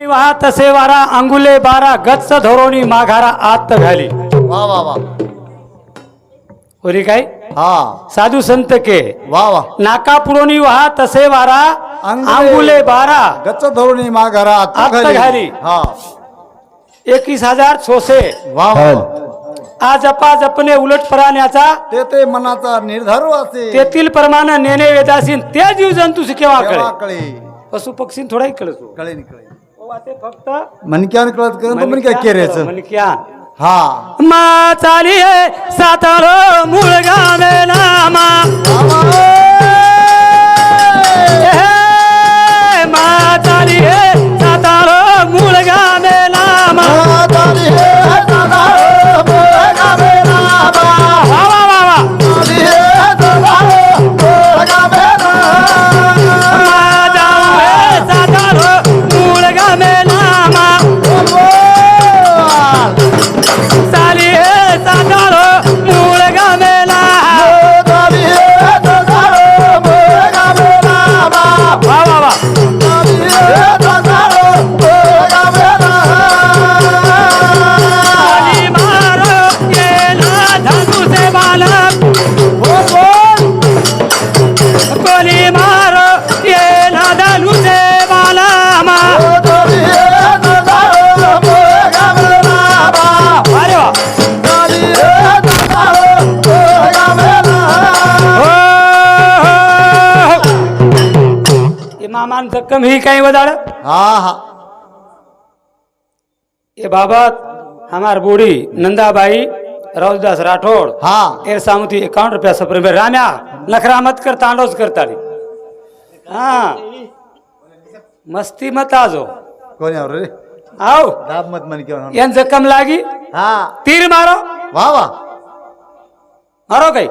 वाहा तसे वारा अंगुले बारा गच्च धोरोनी माघारा आत घाली. वा वा वा. होरी काय? हा. साधू संत के. वा वा. नाका पुरोनी वाहा तसे वारा अंगुले- अंगुले बारा गच्च धोरणी मा घरा आत्ता घाली. हा. एकवीस हजार छोसे वा वा. आज अपा जपणे उलट पराण्याचा ते ते मनाचा निर्धार असे. तेथील प्रमाण नेणे वेदासीन ते जीव जंतू केव्हा तेव्हा कळे. पशु पक्षी थोडाही कळतो कळे नाही कळे ते फक्त मनक्यान कळत कळत मनक्या केरेच मनक्या हा मा चाली है. सातारो मुळगा नामा. मा चाली ही काही वदाड हा हा. ये बाबत हमार बूढ़ी नंदाबाई रौदास राठौड़ हा. एर सामुती एकाउंट रुपया सपर में राम्या नखरा मत कर तांडोज करता रे हाँ. मस्ती मत आजो। कोणी रे? आओ। दाब मत मन किंवा यान जक्कम लागी? हा. तीर मारो। वा वा. मारो काही?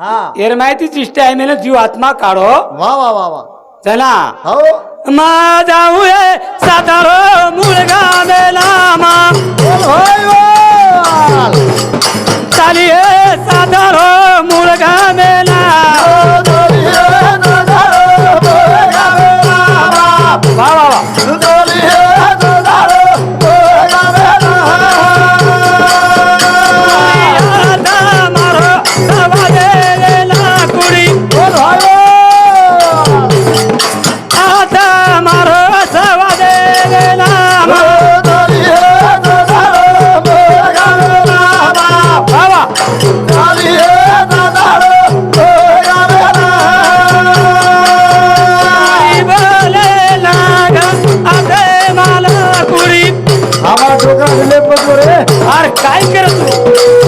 हा. एर माहितीची टायमेला जीव आत्मा काढो. वा वा वा वा. चला. हो. मा ये सातारो मुळगा मेलामा होय वाल. चाली सातारो मुळगा मेला वा वा वा. काय करत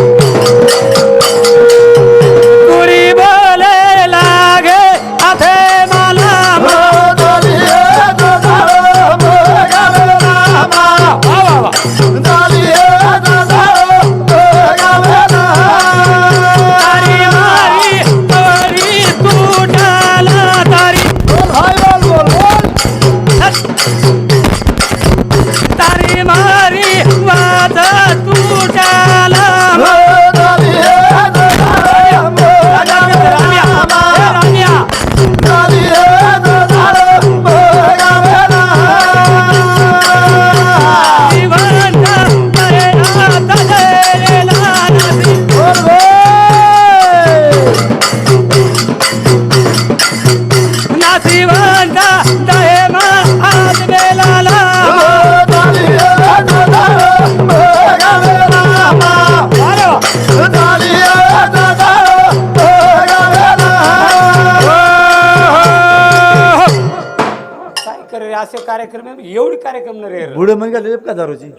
कार्यक्रम आहे? एवढे कार्यक्रम न रे पुढे म्हणजे काय का दारूची.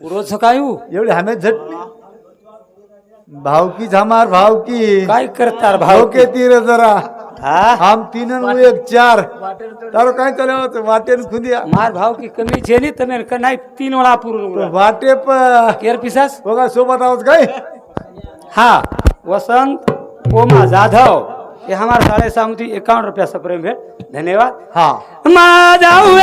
रोज काय हो? एवढी हमें झटली भावकी झामार भावकी. काय करतार भाव भावके तीर जरा. हा? हम तीन एक चार. तारो काय चालवत वाटेन खुदिया. मार भाव की कमी छे नहीं तमे क नाही तीन वेळा पूर्ण वाटे प केर पिसास? बघा सोबत आहोत काय? हा वसंत ओमा जाधव. ये हमारे साढ़े सामती इक्यावन रुपया सप्रेम भेट धन्यवाद। हा। मा जाऊ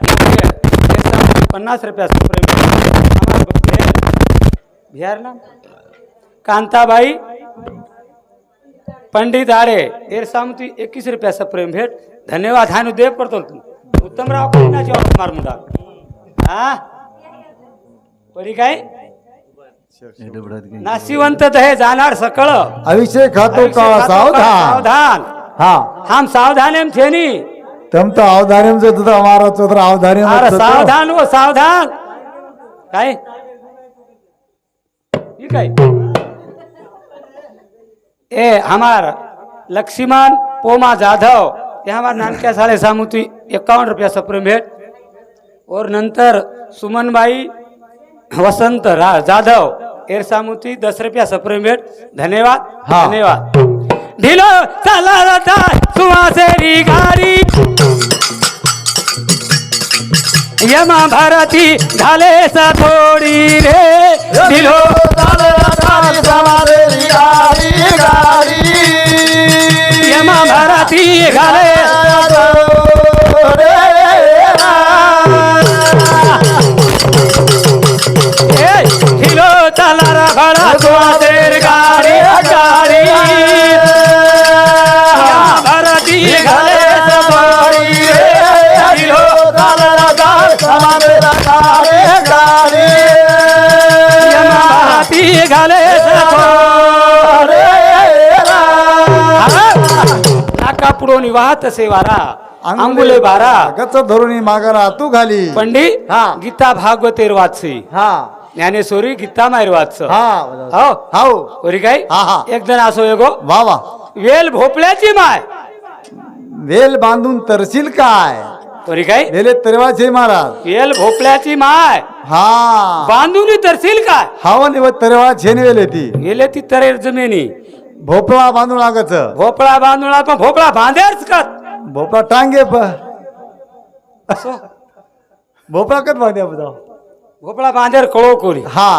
त्याच्यामध्ये पन्नास भेट. बिहार ना? कांताबाई पंडित आडे एरसामती एकवीस रुपयाचं प्रेम भेट. धन्यवाद हा देव करतो उत्तमराव करीनाची वाट मार मुंडा. हा? परी काय? नाशिवंत दहे जाणार सकळ अभिषेक खातो का सावधान. हा। हम सावधान एम थे नी। तम तो अवधार्यम जो तुझा हमारा चोत्र अवधार्यम अरे सावधान वो सावधान। काय? ठीक ए हमार लक्ष्मण पोमा जाधव ये हमार नानक्या साडे सामुती एकावन्न रुपया सप्रेम भेट. और नंतर सुमनबाई वसंत रा जाधव एर सामुती दस रुपया सप्रेम भेट. धन्यवाद हा. धन्यवाद. ढिलो चला जाता सुवासेरी गाडी. यमा भारती घाले सा थोडी रे. ढिलो यमा भारती घाले ढिलो चला रा घोडा गाडी गाडी. भारती घाले सा थोडी रे ढिलो यमा भारती घाले सा थोडी नाका पुढोनी वाहत असे वारा. अंगुले बारा गच धरून मागारा तू घाली पंडित हा. गीता भागवतेर वाचसी हा. ज्ञानेश्वरी गीता मायर वाचस हा. हो. हाऊ वरी काय हा, हा. एक जण असो येगो वा वा. वेल भोपळ्याची माय. वेल बांधून तरशील काय? वरी काय? वेले तरवाचे महाराज. वेल भोपळ्याची माय हा. बांधून तरसील काय? हावन व तरवा छेन वेले ती. गेले ती तरेर जमिनी. भोपळा बांधून लागच भोपळा बांधून पण भोपळा बांधेच का भोपळा टांगे प. भोपळा कत बांधे બધા भोपळा बांधेर कळो कोरी हा.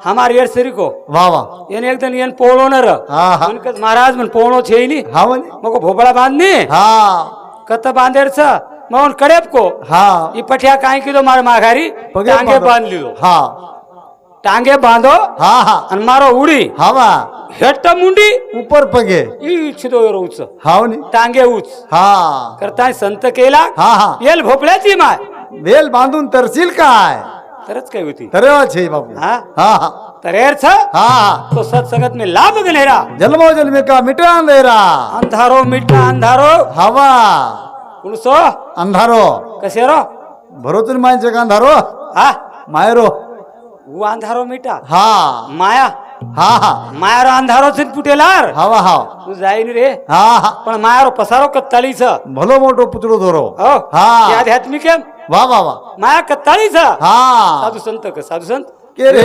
हमार येर सिरी को। वाह वाह येन एक दिन येन पोलो न रह। हाँ हाँ। उनके महाराज मन पोलो छे नी। हां मन मको भोपड़ा बांधनी। हां। कत बांधेर छ उन कड़ेप को। हां। ई पठिया काई किलो मार माघारी टांगे बांध। लियो हाँ। टांगे बांधो हाँ हाँ। अन मारो उडी। वाह हेट्टा मुंडी। ऊपर पगे। ये छिदो रोच हाव नी। टांगे उच। करता करताय संत केला। हां हां। येल भोपळ्याची माय। वेल बांधून तरशील काय? तरच काय होती? तरह छे बाबू. हा? हा हा. तरेर छ हाँ. तो सत्संगत में लाभ गलेरा जन्मो जन्मे का मिटान अंधेरा अंधारो मिटा अंधारो. हवा. कुणसो अंधारो. कसे रो? भरोतून मायचे का अंधारो? हा? मायरो. ऊ अंधारो मिटा हा. माया. हा हा. मायारो अंधारो छिन पुटेलार. हवा हा तू जाईन रे. हा हा. पण मायारो पसारो कत्तालीच. भलो मोठो पुतळो धोरो. हो. हा. ते आध्यात्मिक आहे. वा वा वा. माया कत्ताळीचा हा. साधू संत का? साधू संत? के रे?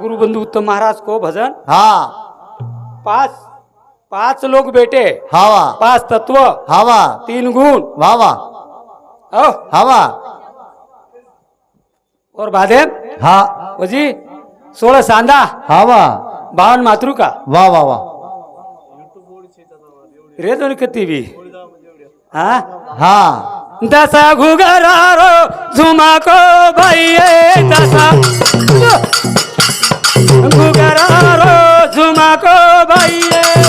गुरु बंधु उत्तम महाराज को भजन. हा. पाच पाच लोग बेटे हावा पाच तत्व. हावा तीन गुण. वा वा. औ, हा और बाधे हा. वजी सोळा सांदा. हा वा. बावन मातृका. वा वा वा. रेज किती बी? हा? हा. दसा घुगरारो झुमाको बाईये दसा घुगरारो झुमाको बाईये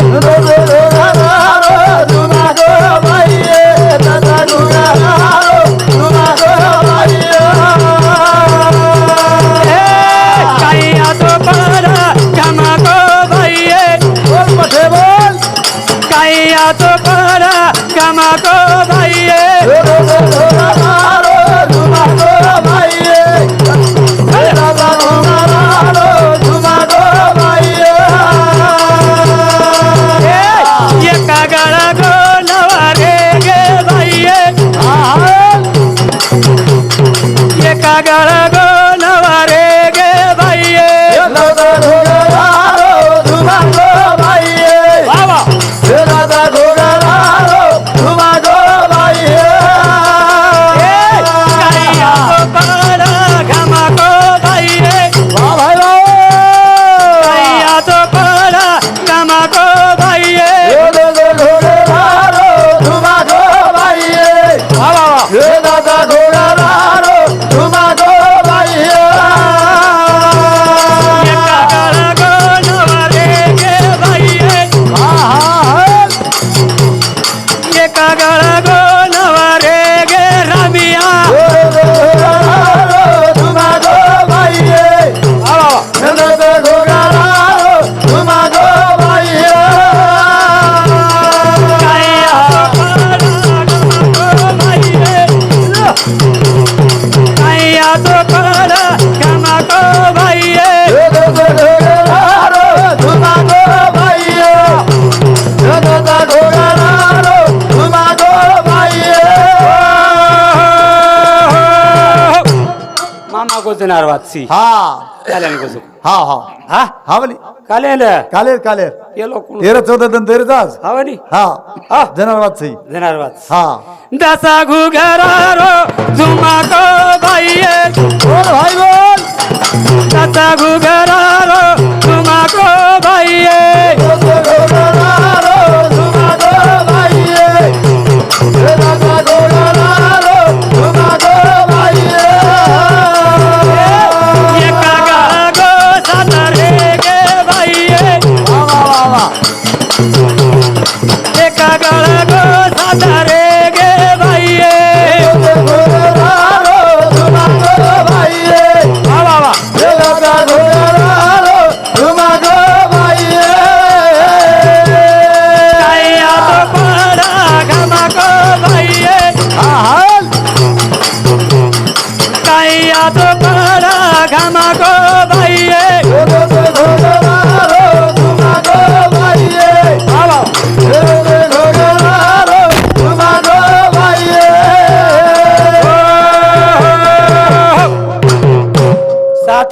मामा गोजनार वाची हा. काल्यान गोजू. हा हा. हा? हा म्हणे. काल्यान कालेर कालेर. केलो कोण तेरा चौदा दन तेरचाच हवा नी हा. हा. जनावर सही जनार वाच हा. दसा घुगरारो झुमाको बाईये बोल भाई बोल. दसा घुगरारो झुमाको बाईये एका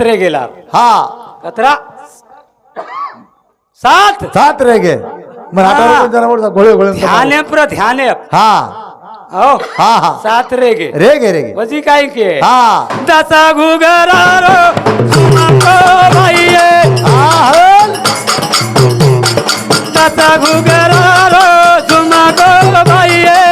रे गेला. हा. कतरा. सात. सात रे गे. मग आता जनावर गोळे गोळे ध्याने प्र ध्याने हा. हो. हा हा. सात रे गे. रे गे रे गे. वजी काय के? हा. दसा घुगरारो झुमाको बाईये हा हल. दसा घुगरारो झुमाको बाईये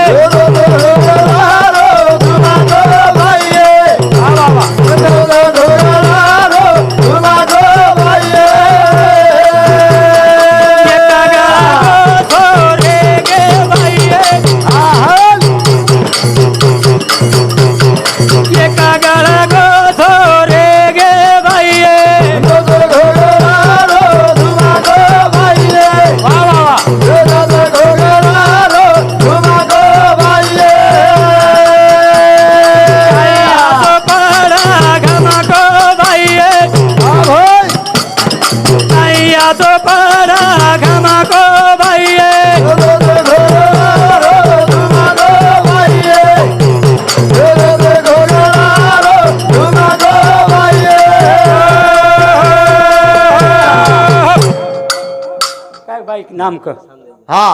बाईक नाम क हा.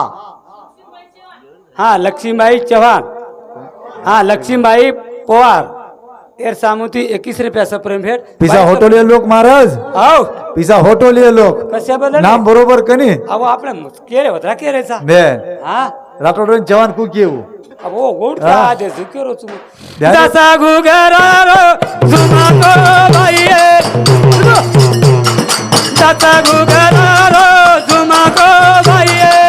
हा लक्ष्मीबाई चव्हाण. हा लक्ष्मीबाई पवार. एर सामुती एकवीस रुपयाचं प्रेम भेट. पिसा होटोलिये लोक महाराज. हो पिसा होटोलिये लोक. कशा बदल नाम बरोबर कनी अहो आपल्या केरे होता केरेचा. बे हा? राठोडून जवान कुक येऊ अहो गोड. का दे. झुकेरो चुम. दसा घुगरारो झुमाको बाईये दसा घुगरारो झुमाको बाईये एका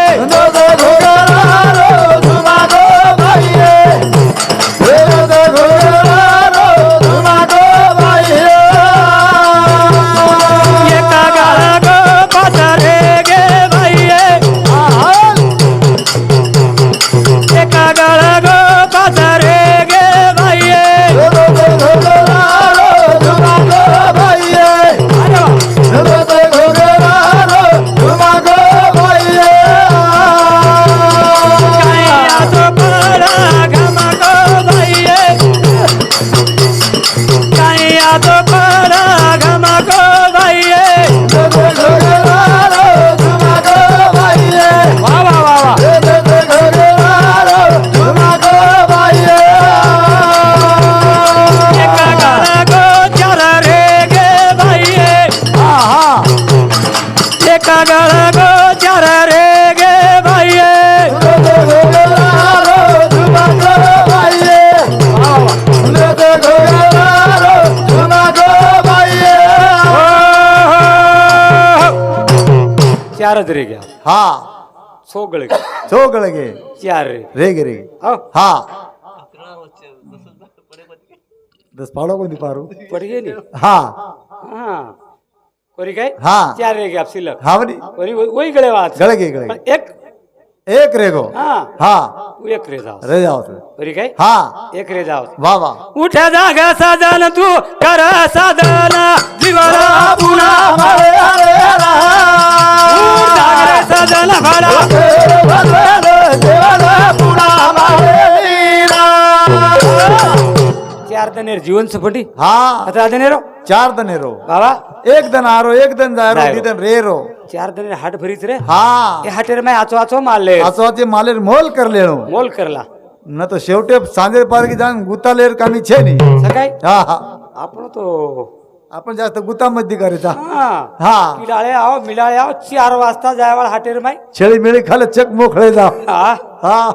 चारच रे घ्या हा सोगळ चोकळगे चार रे रे गे रे गे. हो हा दस पाडो कोणती पारू पड गेली हा हा कोरी काय हा चार रे घ्या शिल्लक हा म्हणे कोरी वही गळे वाच गळगे गळगे पण एक रेगो हा. हा. तू एक रे जाव रे जाओ बरी काय? हा. एक रे जाव वा वा. उठ्या जागा साधन तू कर साधन. जीवाला पुन्हा उठ जागरे साधन भाडा चार दनेर जीवन सपटी हा। आता दनेरो चार दने रो बाबा। एक दन आरो एक दन जायरो जायरो. दिदन रे रो चार दनेर हाट भरीच रे। हा। हे हाटेर माय आचो आचो मारले आसवाचे मालेर मोल करलेलो मोल करला न तो शेवटे सांजे पारकी जाण गुतालेर कामी छे नी। सकाळी हा हा। आपण तो आपण जास्त गुतामध्ये करायचा हा। हा। मिळाळे आहो मिळाळे आहो चार वाजता जायवाळ हाटेर माय छेळी मिळी खाल चक मोकळे जा। हा। हा।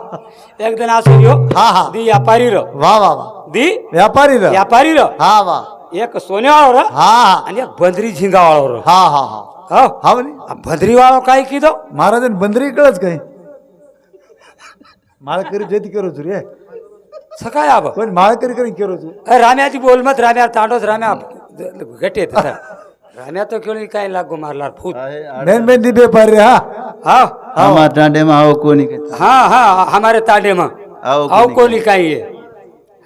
एक दिन असो यो हा हा। दी व्यापारी र। वा वा वा दी व्यापारी र व्यापारी र हा वा एक सोन्यावाळो र हा हा आणि एक बंदरी झिंगावाळो र हा हा हा हो हा म्हणे बंदरी वाळो काय किदो महाराजन बंदरी कळच काय माळकरी जेती करू तू रे सकाळी आब पण माळकरी करी करू तू राम्याची बोल मत राम्या तांडोच राम्या गटे राम्या तो केळी काय लागू मारला फूट मेन मेन दी बेपारी रे हा हा आम्हा टांडे मा आओ कोणी कहता हाँ हाँ हमारे ताडे में आओ कोणी कोली काही है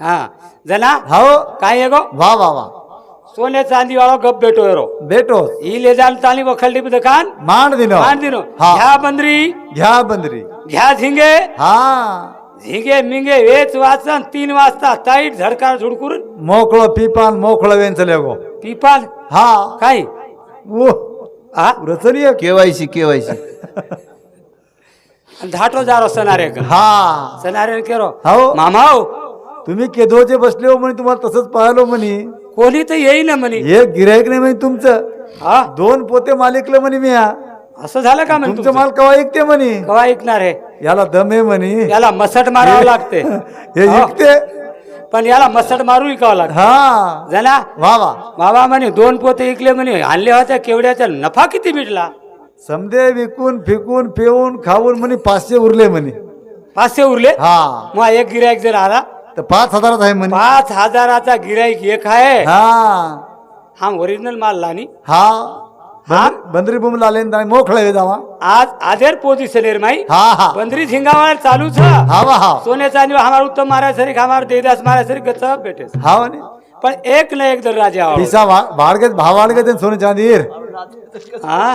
हाँ. जना हाओ काय है गो? वा वा वा. सोने चांदी वाळो गप बेटो एरो बेटो ही ले जाल ताली वखलडी दुकान मांड दिनो. मान दिनो. हा. घ्या बंदरी. घ्या बंदरी. घ्या झिंगे. हा. झिंगे मिंगे वेच वाचन तीन वाजता ताईट झडकार झुडकुर मोकळो पिपान मोकळो वेंचले गो. पिपाल हा. काय? ओ हा रचनी केवायसी केवायसी. धाटो जारो सनारे का हा. सनारे केरो. हो. तुम्ही केदोचे बसले हो म्हणे तुम्हाला तसंच पाहिलो म्हणे. कोणी तर येई ना म्हणे. एक गिरायक नाही म्हणे तुमचं. हा? दोन पोते मालिकलं म्हणे मी हा. असं झालं का म्हणे तुमचं माल कवा ऐकते म्हणे? कवा ऐकणार आहे? याला दमे म्हणे. याला मसट मारावं लागते. हे हो. ऐकते? पण याला मसट मारू विकावं लागते. हा. झाला वा वा. बाबा म्हणे दोन पोते इकले म्हणे आणले होत्या केवड्याचा नफा किती मिटला समदे विकून फिकून पिऊन खाऊन म्हणे पाचशे उरले म्हणे. पाचशे उरले? हा. मग एक गिराईक जर आला तर पाच हजारात आहे म्हणे. पाच हजाराचा गिराईक एक आहे. हा. हा ओरिजिनल माल लानी. हा. हा? बंदरी बुम लाले मोकळे जावा. आज आधेर पोझिशन एर माई. हा हा. बंदरी झिंगावाळ चालू छ हा वा हा. सोने चांदी हमार उत्तम महाराज सरी हमार देदास महाराज सरी गच भेटे हा म्हणे पण एक ना एक जर राजा आवडो. पिसा भाडगे भाव वाडगे ते सोने चांदीर हा?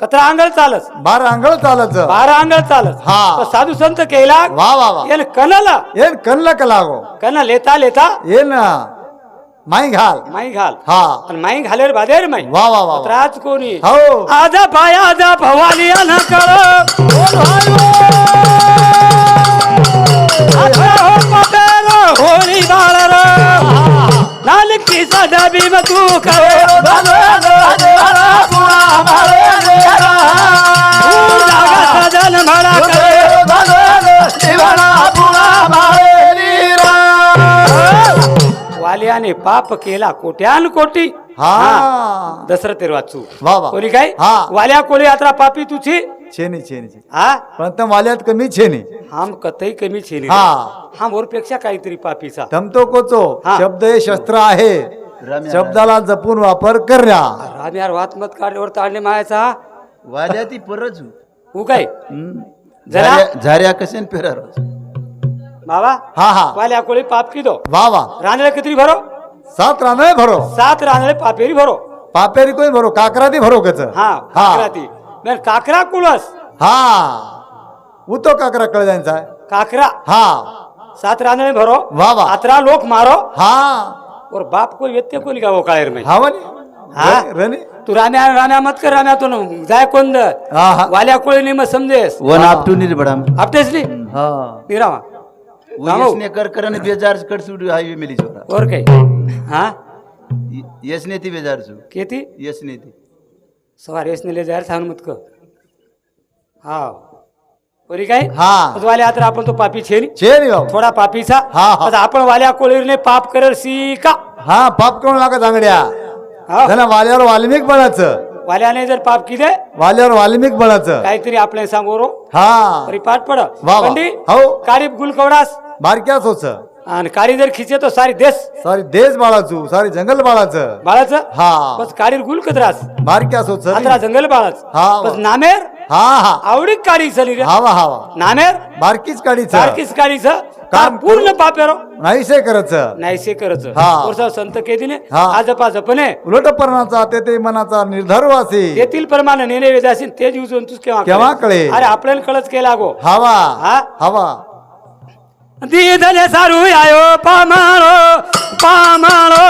कत्र आंगळ चालस बार आंगळ चालत बार आंगळ चालस हा. साधू संत केला वा वा वा. येन कनला. ಏನ್ ಕಲ್ಲ ಕಲಾಗೋ कन लेता लेता. येन माई घाल. माई घाल. हा. माई घालेर बाधेर माई. वा वा वा त्रास कोणी? हो. आजा पाया आजा भवानी अन करो बोल भाई आजा लाल की साधा भीम पाप केला कोट्यान कोटी. हा. दसरथ वाचू वाली काय? वाल्या कोळी यात्रा पापी तुझी. छेनी छेनी छेनी. हा पण त्या वाल्यात कमी छेनी. हाम कतई कमी छेनी हा. हा मोरपेक्षा काहीतरी पापीचा तमतो कोचो. हा. शब्द हे शस्त्र आहे. शब्दाला जपून वापर करण्या राम यार वात मत काढल्यावर ताडणे मायाचा. वाद्या ती परच उ काय जरा. झाऱ्या झाऱ्या कसे फेरार बाबा. हा हा. वाल्या कोळी पाप की दो वा वा. रांदळे किती भरो? सात रानय भरो. सात रांदळे पापेरी भरो. पापेरी कोण भरो? काकराती भरो कच हा काकरा ती बरं, काकरा कुळस. हा. उतो काकरा कळ जायचा काकरा. हा. सात रांदळे भरो. वा वा. अतरा लोक मारो. हा. और बाप को व्यत्य को लिखा वो काळेर में? हा म्हणे हा? रणे तू राम्या राम्या मत कर राम्या तो जाय कोण द हा हा. वाल्या कोळी मग समजेस. वन आप टू निर्बडम आपटेसली? हा. निरामा यसने कर करन बेजार कड सुड हायवे मिली छोरा और काही हा? यसने ती बेजार छु किती? यसने ती. मत क हा बरी काय? हा. वाल्या आता आपण तो पापी छे नी छे नी बाबा. थोडा पापीचा. हा, आपण वाल्या कोळीरने पाप करेल सी का? हा पाप करून लागा चांगड्या. हा त्याला वाल्यावर वाल्मिक बनायचं. वाल्याने जर पाप किदे वाल्यावर वाल्मिक बनायचं काहीतरी आपल्याला सांगू हा. तरी पाठ पड. वा. पंडी हो. काळी गुल कवडास. बारक्याच होच. आणि काळी जर खिचे तो सारी देश सारी देश बाळाचू सारी जंगल बाळाचं. बाळाच? हा. बस काळी गुल कदरास. बारक्याच होच. आंध्रा जंगल बाळाच. हा. बस नामेर. हा हा. आवडी काळी चली रे. हावा हावा नामेर. बारकीच काढीच सारखीच काळीच काम पूर्ण पापेरो नाही से करच नाही से करच हा. वर्षा संत केदिने हा. आज जपणे उलट पर्णाचा ते ते मनाचा निर्धार वासे तेथील प्रमाणे नेने वेदासीन तेच युजून तूच केव्हा केव्हा कळे? अरे आपल्याला कळच केला गो. हवा. हा? हवा. दीदने सारू आयो पामाळो पामाळो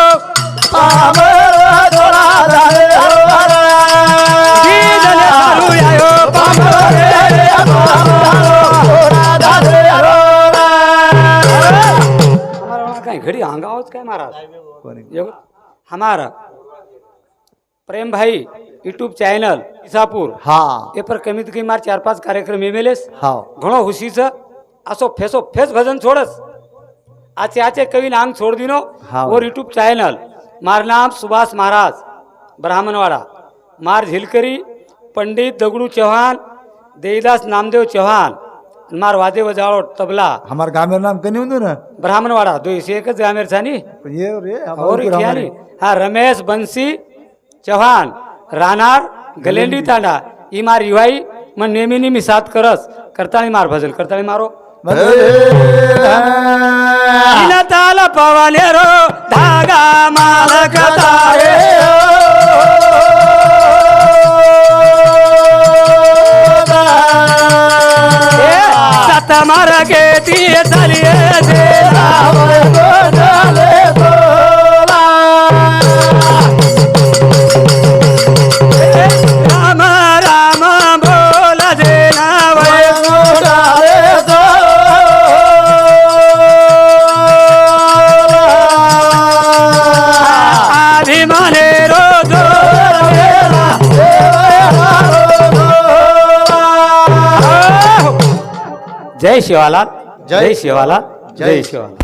दीदने सारू आयो पामाळो काही घडी हंगावच काय महाराज? कोणी हमारा प्रेम भाई यूट्यूब चैनल ईसापुर हाँ. ये पर कमीत कमी मार चार पांच कार्यक्रम ये मिलेस हाँ. हो. घणो खुशी से असो फेसो फेस भजन छोड़स. आचे आचे कवी नाम छोड़ दिनो. हाँ। और यूट्यूब चैनल मार नाम सुभाष महाराज ब्राह्मणवाड़ा. मार झिलकरी पंडित दगड़ू चौहान देवीदास नामदेव चौहान मारवादे व जालोट तबला। हमारे गांव में नाम कनी ना ब्राह्मणवाडा दुईशे एकच गामेर छानी ये रे और हमारे क्या रमेश बंसी चव्हाण रानार गलेंडी तांडा। ई मार युवाई मन नेमी नेमी सात करस। करताळी मार भजल करताळी मारो। ताला पवाने रो धागा मालकता रे मारा के घेती झाली राम जय शिवालाल जय शिवालाल जय शिवालाल.